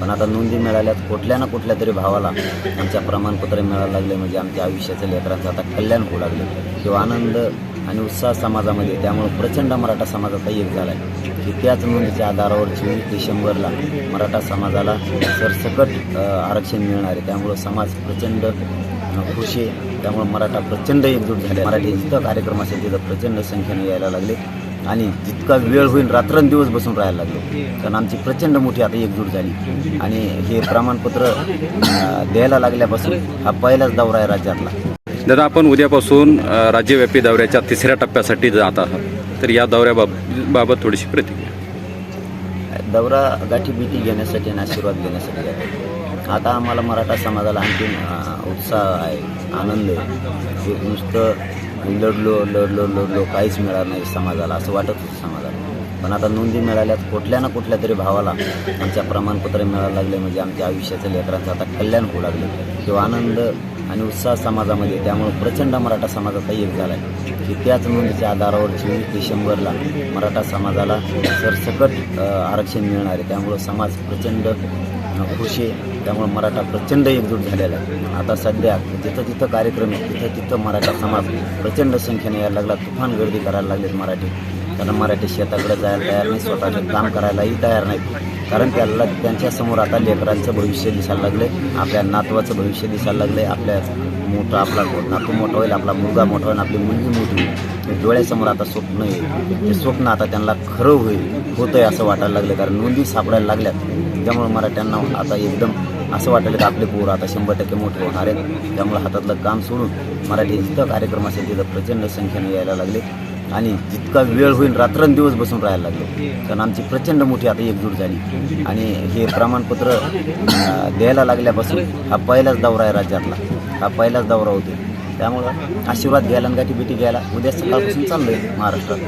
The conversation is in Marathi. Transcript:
पण आता नोंदी मिळाल्यात कुठल्या ना कुठल्या तरी भावाला आमच्या प्रमाणपत्र मिळायला लागले. म्हणजे आमच्या आयुष्याचं लेकरांचं आता कल्याण होऊ लागले. किंवा आनंद आणि उत्साह समाजामध्ये त्यामुळे प्रचंड मराठा समाजाचा एक झाला आहे की त्याच नोंदीच्या आधारावर चोवीस डिसेंबरला मराठा समाजाला सरसकट आरक्षण मिळणार आहे. त्यामुळं समाज प्रचंड खुशी त्यामुळे मराठा प्रचंड एकजूट झाले मराठी जिथं कार्यक्रम असेल तिथं प्रचंड संख्येने यायला लागले. आणि जितका वेळ होईल रात्रंदिवस बसून राहायला लागलो. कारण आमची प्रचंड मोठी आता एकजूट झाली. आणि हे प्रमाणपत्र द्यायला लागल्यापासून हा पहिलाच दौरा आहे राज्यातला. दादा आपण उद्यापासून राज्यव्यापी दौऱ्याच्या तिसऱ्या टप्प्यासाठी जात आहात. तर या दौऱ्याबाबत बाबत थोडीशी प्रतिक्रिया. दौरा गाठी भीती घेण्यासाठी आणि आशीर्वाद घेण्यासाठी जातो. आता आम्हाला मराठा समाजाला आणखीन अं, उत्साह आहे आनंद आहे. नुसतं लढलो लढलो लढलो काहीच मिळालं नाही समाजाला असं वाटत होतं समाजाला. पण आता नोंदी मिळाल्यात कुठल्या ना कुठल्या तरी भावाला आमच्या प्रमाणपत्र मिळायला लागले म्हणजे आमच्या आयुष्याचं लेकरांचं आता कल्याण होऊ लागले. किंवा आनंद आणि उत्साह समाजामध्ये त्यामुळे प्रचंड मराठा समाजाचा एक झाला आहे की त्याच नोंदीच्या आधारावर चोवीस डिसेंबरला मराठा समाजाला सरसकट आरक्षण मिळणार आहे. त्यामुळं समाज प्रचंड खुश आहे. त्यामुळे मराठा प्रचंड एकजूट झालेला आहे. आता सध्या जिथं तिथं कार्यक्रम आहे तिथं तिथं मराठा समाज प्रचंड संख्येने यायला लागला. तुफान गर्दी करायला लागलेत मराठी. कारण मराठी शेताकडे जायला तयार नाही स्वतःचे काम करायलाही तयार नाहीत. कारण त्याला त्यांच्यासमोर आता लेकरांचं भविष्य दिसायला लागले आपल्या नातवाचं भविष्य दिसायला लागले आपल्या मोठा आपला नातू मोठा होईल आपला मुलगा मोठा होईल आपली मुलगी मोठी होईल. डोळ्यासमोर आता स्वप्न आहे. ते स्वप्न आता त्यांना खरं होईल होतंय असं वाटायला लागलं कारण नोंदी सापडायला लागल्यात. त्यामुळे मराठ्यांना आता एकदम असं वाटलं की आपले पोरं आता शंभर टक्के मोठे होणार आहेत. त्यामुळे हातातलं काम सोडून मराठी जिथं कार्यक्रम असेल तिथं प्रचंड संख्येने यायला लागले. आणि जितका वेळ होईल रात्रंदिवस बसून राहायला लागलो. कारण आमची प्रचंड मोठी आता एकजूट झाली. आणि हे प्रमाणपत्र द्यायला लागल्यापासून हा पहिलाच दौरा आहे राज्यातला. हा पहिलाच दौरा होतो त्यामुळं आशीर्वाद घ्यायला आणि गाठी बिटी घ्यायला उद्या सकाळपासून चाललोय महाराष्ट्रात.